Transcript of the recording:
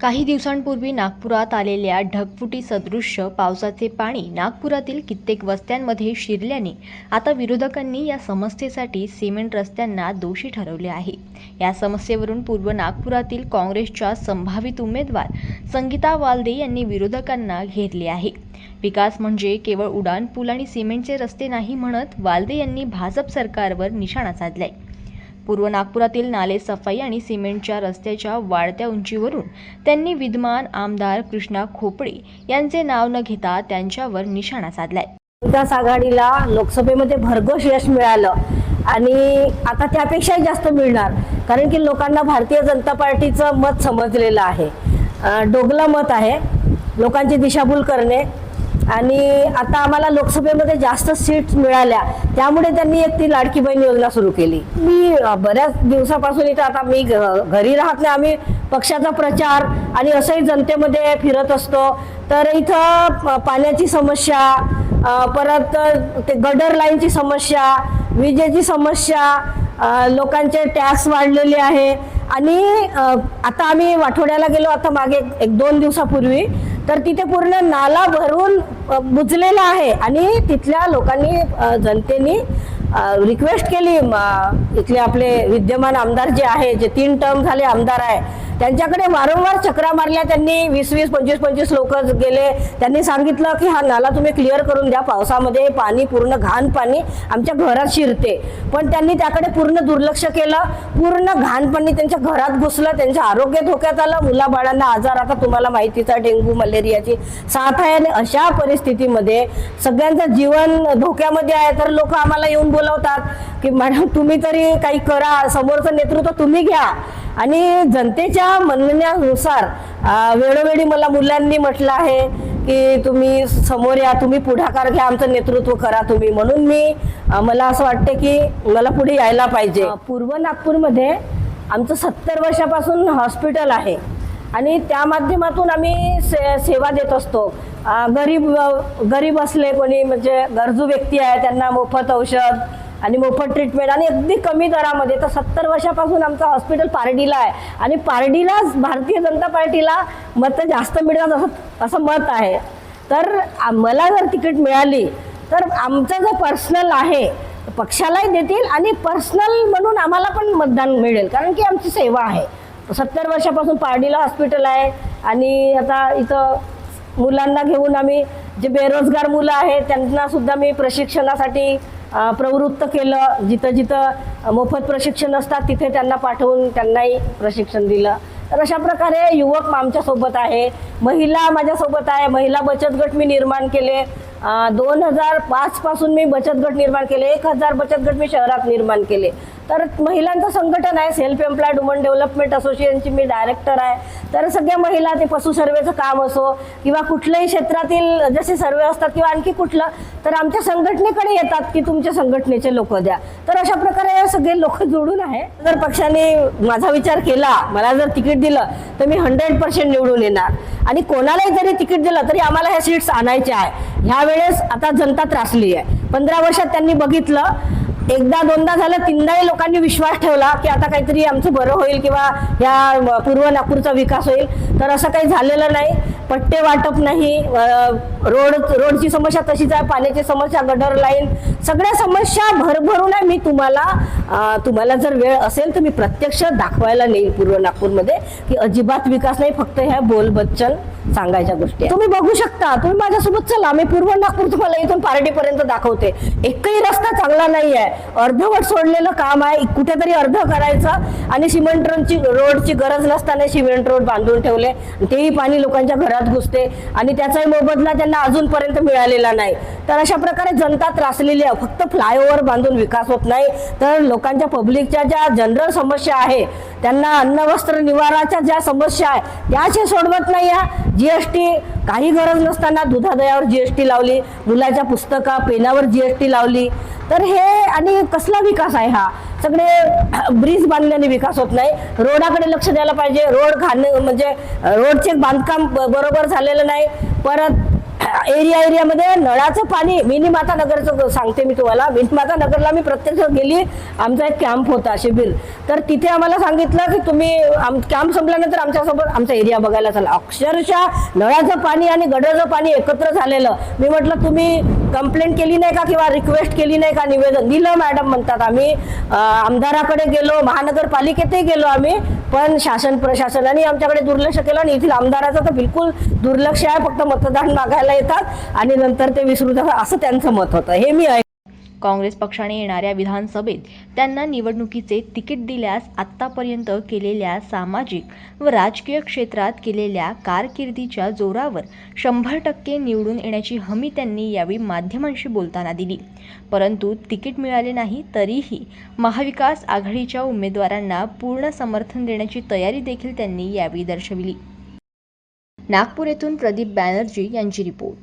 काही दिवसांपूर्वी नागपुरात आलेल्या ढगफुटी सदृश्य पावसाचे पाणी नागपुरातील कित्येक वस्त्यांमध्ये शिरल्याने आता विरोधकांनी या समस्येसाठी सिमेंट रस्त्यांना दोषी ठरवले आहे. या समस्येवरून पूर्व नागपुरातील काँग्रेसच्या संभावित उमेदवार संगीता वालदे यांनी विरोधकांना घेरले आहे. विकास म्हणजे केवळ उडान पूल आणि सिमेंटचे रस्ते नाही म्हणत वालदे यांनी भाजप सरकारवर निशाणा साधलाय. पूर्व नागपुरातील नाले सफाई आणि सिमेंटच्या रस्त्याच्या वाढत्या उंचीवरून त्यांनी विद्यमान आमदार कृष्णा खोपडे यांचे नाव न घेता त्यांच्यावर निशाणा साधलाय. विकास आघाडीला लोकसभेमध्ये भरघोस यश मिळालं आणि आता त्यापेक्षाही जास्त मिळणार कारण की लोकांना भारतीय जनता पार्टीचं मत समजलेलं आहे. डोगलं मत आहे लोकांची दिशाभूल करणे आणि आता आम्हाला लोकसभेमध्ये जास्त सीट्स मिळाल्या. त्यामुळे त्यांनी एक ती लाडकी बहीण योजना सुरू केली. मी बऱ्याच दिवसापासून इथं आता मी घ- घरी राहत नाही. आम्ही पक्षाचा प्रचार आणि असंही जनतेमध्ये फिरत असतो. तर इथं प- पाण्याची समस्या परत ते गडर लाईनची समस्या विजेची समस्या लोकांचे टॅक्स वाढलेले आहे. आणि आता आम्ही वाठोड्याला गेलो आता मागे एक दोन दिवसापूर्वी तर तिथे पूर्ण नाला भरून बुजलेला आहे. आणि तिथल्या लोकांनी जनतेने जनतेनी रिक्वेस्ट केली इथले आपले विद्यमान आमदार जे आहे जे तीन टर्म झाले आमदार आहे त्यांच्याकडे वारंवार चक्रा मारल्या त्यांनी वीस वीस पंचवीस पंचवीस लोक गेले. त्यांनी सांगितलं की हा नाला तुम्ही क्लिअर करून द्या पावसामध्ये पाणी पूर्ण घाण पाणी आमच्या घरात शिरते. पण त्यांनी त्याकडे पूर्ण दुर्लक्ष केलं. पूर्ण घाण पाणी त्यांच्या घरात घुसलं त्यांचं आरोग्य धोक्यात आलं. मुलाबाळांना आजार आता तुम्हाला माहितीचा डेंग्यू मलेरियाची साथ आहे. आणि अशा परिस्थितीमध्ये सगळ्यांचं जीवन धोक्यामध्ये आहे तर लोक आम्हाला येऊन बोलवतात की मॅडम तुम्ही तरी काही करा समोरचं नेतृत्व तुम्ही घ्या. आणि जनतेच्या म्हणण्यानुसार वेळोवेळी मला मुलांनी म्हटलं आहे की तुम्ही समोर या तुम्ही पुढाकार घ्या आमचं नेतृत्व करा तुम्ही. म्हणून मी मला असं वाटतं की मला पुढे यायला पाहिजे. पूर्व नागपूरमध्ये आमचं सत्तर वर्षापासून हॉस्पिटल आहे. आणि त्या माध्यमातून आम्ही से सेवा देत असतो. गरीब गरीब असले कोणी म्हणजे गरजू व्यक्ती आहे त्यांना मोफत औषध आणि मोफत ट्रीटमेंट आणि अगदी कमी दरामध्ये. तर सत्तर वर्षापासून आमचं हॉस्पिटल पारडीला आहे. आणि पारडीलाच भारतीय जनता पार्टीला मतं जास्त मिळतात असं असं मत आहे. तर मला जर तिकीट मिळाली तर आमचं जे पर्सनल आहे पक्षालाही देतील आणि पर्सनल म्हणून आम्हाला पण मतदान मिळेल. कारण की आमची सेवा आहे. सत्तर वर्षापासून पारडीला हॉस्पिटल आहे आणि आता इथं मुलांना घेऊन आम्ही जे बेरोजगार मुलं आहेत त्यांना सुद्धा मी प्रशिक्षणासाठी प्रवृत्त केलं. जिथं जिथं मोफत प्रशिक्षण असतात तिथे त्यांना पाठवून त्यांनाही प्रशिक्षण दिलं. तर अशा प्रकारे युवक आमच्यासोबत आहे. महिला माझ्यासोबत आहे. महिला बचत गट मी निर्माण केले. दोन हजार पाचपासून मी बचत गट निर्माण केले. एक हजार बचत गट मी शहरात निर्माण केले. तर महिलांचं संघटन आहे सेल्फ एम्प्लॉयड वुमन डेव्हलपमेंट असोसिएशनची मी डायरेक्टर आहे. तर सगळ्या महिला ते पशु सर्वेचं काम असो किंवा कुठल्याही क्षेत्रातील जसे सर्वे असतात किंवा आणखी कुठलं तर आमच्या संघटनेकडे येतात की तुमच्या संघटनेचे लोक द्या. तर अशा प्रकारे सगळे लोक जोडून आहे. जर पक्षाने माझा विचार केला मला जर तिकीट दिलं तर मी हंड्रेड पर्सेंट निवडून येणार. आणि कोणालाही जरी तिकीट दिलं तरी आम्हाला ह्या सीट्स आणायच्या आहे. ह्या वेळेस आता जनता त्रासली आहे. पंधरा वर्षात त्यांनी बघितलं एकदा दोनदा झालं तीनदाही लोकांनी विश्वास ठेवला की आता काहीतरी आमचं बरं होईल किंवा या पूर्व नागपूरचा विकास होईल. तर असं काही झालेलं नाही. पट्टे वाटप नाही. रोड रोडची समस्या तशीच आहे. पाण्याची समस्या गटर लाईन. सगळ्या समस्या भरभरून आहे. मी तुम्हाला तुम्हाला जर वेळ असेल तर मी प्रत्यक्ष दाखवायला नेईल पूर्व नागपूरमध्ये की अजिबात विकास नाही. फक्त ह्या बोलबच्चन सांगायच्या गोष्टी तुम्ही बघू शकता. तुम्ही माझ्यासोबत चला. मी पूर्व नागपूर तुम्हाला इथून पार्टीपर्यंत दाखवते. एकही रस्ता चांगला नाही आहे अर्धवट सोडलेलं काम आहे. कुठेतरी अर्ध करायचं आणि सिमेंट रोडची रोडची गरज नसताना सिमेंट रोड बांधून ठेवले. तेही पाणी लोकांच्या घरात घुसते. आणि त्याचाही मोबदला त्यांना अजूनपर्यंत मिळालेला नाही. तर अशा प्रकारे जनता त्रासलेली आहे. फक्त फ्लायओव्हर बांधून विकास होत नाही. तर लोकांच्या पब्लिकच्या ज्या जनरल समस्या आहे त्यांना अन्न वस्त्र निवाराच्या ज्या समस्या आहे त्याचे सोडवत नाही आहे टी काही गरज नसताना दुधादयावर जी एस टी लावली. मुलाच्या पुस्तका पेनावर जी एस टी लावली. तर हे आणि कसला विकास आहे हा? सगळे ब्रिज बांधल्याने विकास होत नाही. रोडाकडे लक्ष द्यायला पाहिजे. रोड घाण म्हणजे रोडचे बांधकाम ब- बरोबर झालेलं नाही. परत एरिया एरियामध्ये नळाचं पाणी मिनीमाता नगरचं सांगते मी तुम्हाला. मिनीमाता नगरला मी प्रत्यक्ष गेली. आमचा एक कॅम्प होता शिबिर. तर तिथे आम्हाला सांगितलं की तुम्ही आम कॅम्प संपल्यानंतर आमच्यासोबत आमचा एरिया बघायला चला. अक्षरशः नळाचं पाणी आणि गडरचं पाणी एकत्र झालेलं. मी म्हटलं तुम्ही कंप्लेंट केली नाही का किंवा रिक्वेस्ट केली नाही का निवेदन? दिलं मॅडम म्हणतात आम्ही. आमदाराकडे गेलो महानगरपालिकेतही गेलो आम्ही पण शासन प्रशासनाने आमच्याकडे दुर्लक्ष केलं आणि येथील आमदाराचं तर बिलकुल दुर्लक्ष आहे फक्त मतदान मागायला येतात आणि नंतर ते विसरून जातात असं त्यांचं मत होतं. हे मी ऐक काँग्रेस पक्षाने येणाऱ्या विधानसभेत त्यांना निवडणुकीचे तिकीट दिल्यास आत्तापर्यंत केलेल्या सामाजिक व राजकीय क्षेत्रात केलेल्या कारकिर्दीच्या जोरावर शंभर टक्के निवडून येण्याची हमी त्यांनी यावेळी माध्यमांशी बोलताना दिली. परंतु तिकीट मिळाले नाही तरीही महाविकास आघाडीच्या उमेदवारांना पूर्ण समर्थन देण्याची तयारी देखील त्यांनी यावेळी दर्शविली. नागपूर येथून प्रदीप बॅनर्जी यांची रिपोर्ट.